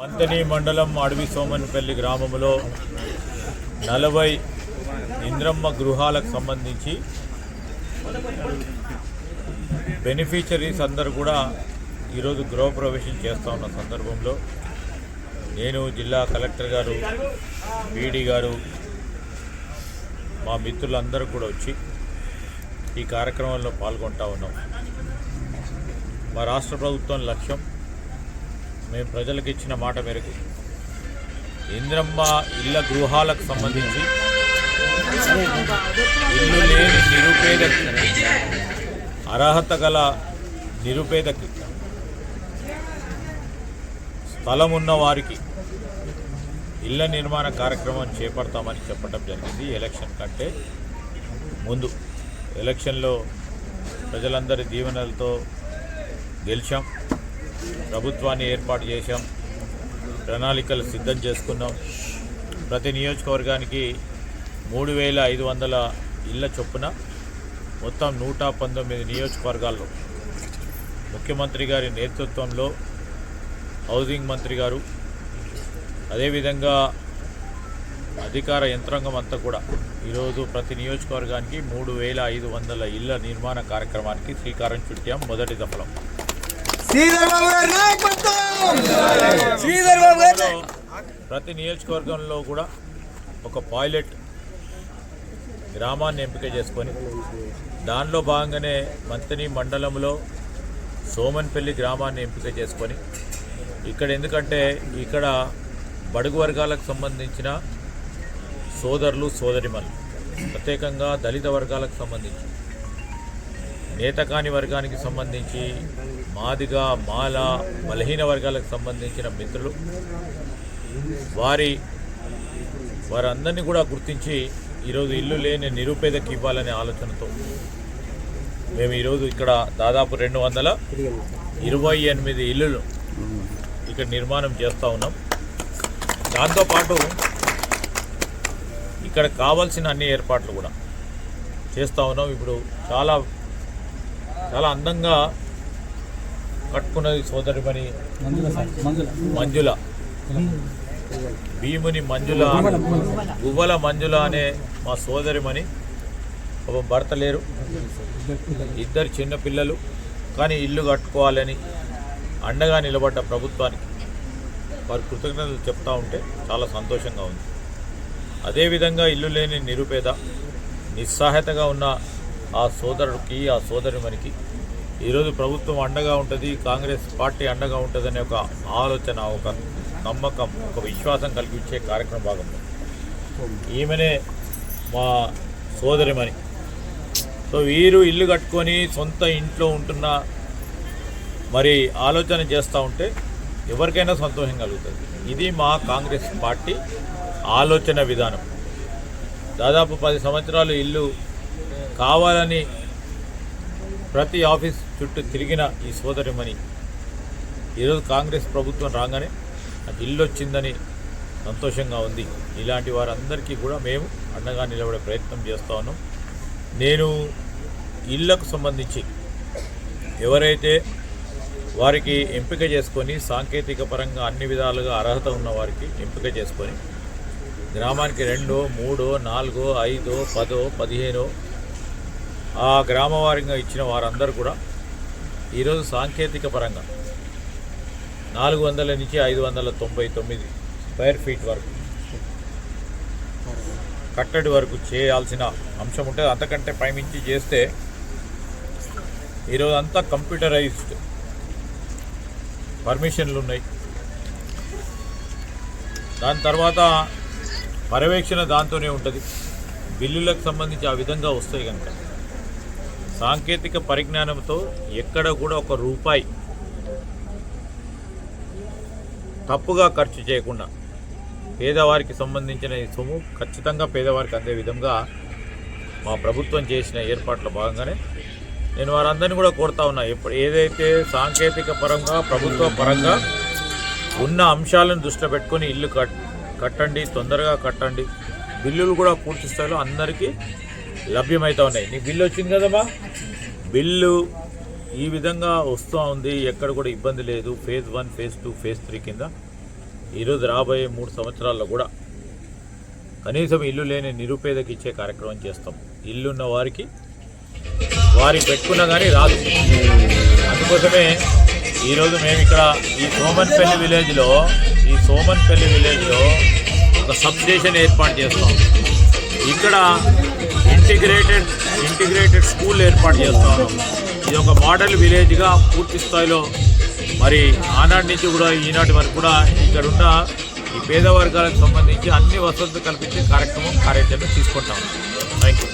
మంతని మండలం అడవి సోమన్పల్లి గ్రామంలో నలభై ఇంద్రమ్మ గృహాలకు సంబంధించి బెనిఫిషరీస్ అందరూ కూడా ఈరోజు గృహప్రవేశం చేస్తూ ఉన్న సందర్భంలో నేను జిల్లా కలెక్టర్ గారు బీడీ గారు మా మిత్రులందరూ కూడా వచ్చి ఈ కార్యక్రమంలో పాల్గొంటా ఉన్నాం. మా రాష్ట్ర ప్రభుత్వం లక్ష్యం మేము ప్రజలకు ఇచ్చిన మాట మేరకు. ఇంద్రమ్మ ఇళ్ళ గృహాలకు సంబంధించి ఇల్లు లేని నిరుపేద అర్హత గల నిరుపేదకి స్థలం ఉన్న వారికి ఇళ్ళ నిర్మాణ కార్యక్రమం చేపడతామని చెప్పడం జరిగింది. ఎలక్షన్ కంటే ముందు ఎలక్షన్లో ప్రజలందరి దీవెనలతో గెలిచాం. ప్రభుత్వాన్ని ఏర్పాటు చేశాం. ప్రణాళికలు సిద్ధం చేసుకున్నాం. ప్రతి నియోజకవర్గానికి మూడు వేల ఐదు వందల ఇళ్ళ చొప్పున మొత్తం నూట పంతొమ్మిది నియోజకవర్గాల్లో ముఖ్యమంత్రి గారి నేతృత్వంలో హౌసింగ్ మంత్రి గారు అదేవిధంగా అధికార యంత్రాంగం అంతా కూడా ఈరోజు ప్రతి నియోజకవర్గానికి మూడు వేల ఐదు వందల ఇళ్ళ నిర్మాణ కార్యక్రమానికి శ్రీకారం చుట్టాం మొదటి దఫలం. శ్రీధర్ బాబు గారి నాయకత్వం! శ్రీధర్ బాబు ప్రతి నియోజకవర్గంలో కూడా ఒక పాయిలెట్ గ్రామాన్ని ఎంపిక చేసుకొని దానిలో భాగంగానే మంతని మండలంలో సోమన్పల్లి గ్రామాన్ని ఎంపిక చేసుకొని ఇక్కడ ఎందుకంటే ఇక్కడ బడుగు వర్గాలకు సంబంధించిన సోదరులు సోదరిమలు ప్రత్యేకంగా దళిత వర్గాలకు సంబంధించి. నేతకాని వర్గానికి సంబంధించి మాదిగా మాల బలహీన వర్గాలకు సంబంధించిన మిత్రులు. వారి వారందరినీ కూడా గుర్తించి ఈరోజు ఇల్లు లేని నిరుపేదకి ఇవ్వాలనే ఆలోచనతో మేము ఈరోజు ఇక్కడ దాదాపు రెండు వందల ఇరవై ఎనిమిది ఇల్లులు ఇక్కడ నిర్మాణం చేస్తూ ఉన్నాం. దాంతోపాటు ఇక్కడ కావాల్సిన అన్ని ఏర్పాట్లు కూడా చేస్తూ ఉన్నాం. ఇప్పుడు చాలా చాలా అందంగా కట్టుకున్నది సోదరిమణి మంజుల. భీముని మంజుల గువ్వల మంజుల అనే మా సోదరిమణి. పాపం భర్త లేరు. ఇద్దరు చిన్న పిల్లలు కానీ ఇల్లు కట్టుకోవాలని అండగా నిలబడ్డ ప్రభుత్వానికి వారి కృతజ్ఞతలు చెప్తా ఉంటే చాలా సంతోషంగా ఉంది. అదేవిధంగా ఇల్లు లేని నిరుపేద నిస్సహాయతగా ఉన్న ఆ సోదరుడికి ఆ సోదరిమనికి ఈరోజు ప్రభుత్వం అండగా ఉంటుంది కాంగ్రెస్ పార్టీ అండగా ఉంటుందనే ఒక ఆలోచన ఒక నమ్మకం ఒక విశ్వాసం కల్పించే కార్యక్రమం భాగంలో. ఈమెనే మా సోదరిమని సో వీరు ఇల్లు కట్టుకొని సొంత ఇంట్లో ఉంటున్న మరి ఆలోచన చేస్తూ ఉంటే ఎవరికైనా సంతోషం కలుగుతుంది. ఇది మా కాంగ్రెస్ పార్టీ ఆలోచన విధానం. దాదాపు పది సంవత్సరాలు ఇల్లు కావాలని ప్రతి ఆఫీస్ చుట్టూ తిరిగిన ఈ సోదరిమణి ఈరోజు కాంగ్రెస్ ప్రభుత్వం రాగానే నాకు ఇల్లు వచ్చిందని సంతోషంగా ఉంది. ఇలాంటి వారందరికీ కూడా మేము అండగా నిలబడే ప్రయత్నం చేస్తూ ఉన్నాం. నేను ఇళ్ళకు సంబంధించి ఎవరైతే వారికి ఎంపిక చేసుకొని సాంకేతిక పరంగా అన్ని విధాలుగా అర్హత ఉన్న వారికి ఎంపిక చేసుకొని గ్రామానికి రెండో మూడో నాలుగో ఐదో పదో పదిహేనో ఆ గ్రామవారీగా ఇచ్చిన వారందరూ కూడా ఈరోజు సాంకేతిక పరంగా నాలుగు వందల నుంచి ఐదు వందల తొంభై తొమ్మిది స్క్వేర్ ఫీట్ వరకు కట్టడి వరకు చేయాల్సిన అంశం ఉంటుంది అంతకంటే పైమించి చేస్తే ఈరోజు అంతా కంప్యూటరైజ్డ్ పర్మిషన్లు ఉన్నాయి. దాని తర్వాత పర్యవేక్షణ దాంతోనే ఉంటుంది. బిల్లులకు సంబంధించి ఆ విధంగా వస్తాయి కనుక. సాంకేతిక పరిజ్ఞానంతో ఎక్కడ కూడా ఒక రూపాయి తప్పుగా ఖర్చు చేయకుండా పేదవారికి సంబంధించిన ఈ సొమ్ము ఖచ్చితంగా పేదవారికి అందే విధంగా మా ప్రభుత్వం చేసిన ఏర్పాట్ల భాగంగానే నేను వారందరినీ కూడా కోరుతా ఉన్నా. ఎప్పుడు ఏదైతే సాంకేతిక పరంగా ప్రభుత్వ పరంగా ఉన్న అంశాలను దృష్టిలో పెట్టుకొని ఇల్లు కట్ కట్టండి తొందరగా కట్టండి బిల్లులు కూడా పూర్తి స్థాయిలో అందరికీ లభ్యమవుతా ఉన్నాయి. నీకు బిల్లు వచ్చింది కదమ్మా? బిల్లు ఈ విధంగా వస్తూ ఉంది. ఎక్కడ కూడా ఇబ్బంది లేదు. Phase one phase two phase three కింద. ఈరోజు రాబోయే మూడు సంవత్సరాల్లో కూడా కనీసం ఇల్లు లేని నిరుపేదకి ఇచ్చే కార్యక్రమం చేస్తాం. ఇల్లున్న వారికి వారికి పెట్టుకున్నా కానీ రాదు. అందుకోసమే ఈరోజు మేము ఇక్కడ ఈ సోమన్పల్లి విలేజ్లో ఈ సోమన్పల్లి విలేజ్లో ఒక సబ్ స్టేషన్ ఏర్పాటు చేస్తాం. ఇక్కడ ఇంటిగ్రేటెడ్ ఇంటిగ్రేటెడ్ స్కూల్ ఏర్పాటు చేస్తా ఇది ఒక మోడల్ విలేజ్గా పూర్తి స్థాయిలో మరి ఆనాటి నుంచి కూడా ఈనాటి వరకు కూడా ఇక్కడ ఉన్న ఈ పేద వర్గాలకు సంబంధించి అన్ని వసతులు కల్పించే కార్యక్రమం కార్యాచరణ తీసుకుంటాం. Thank you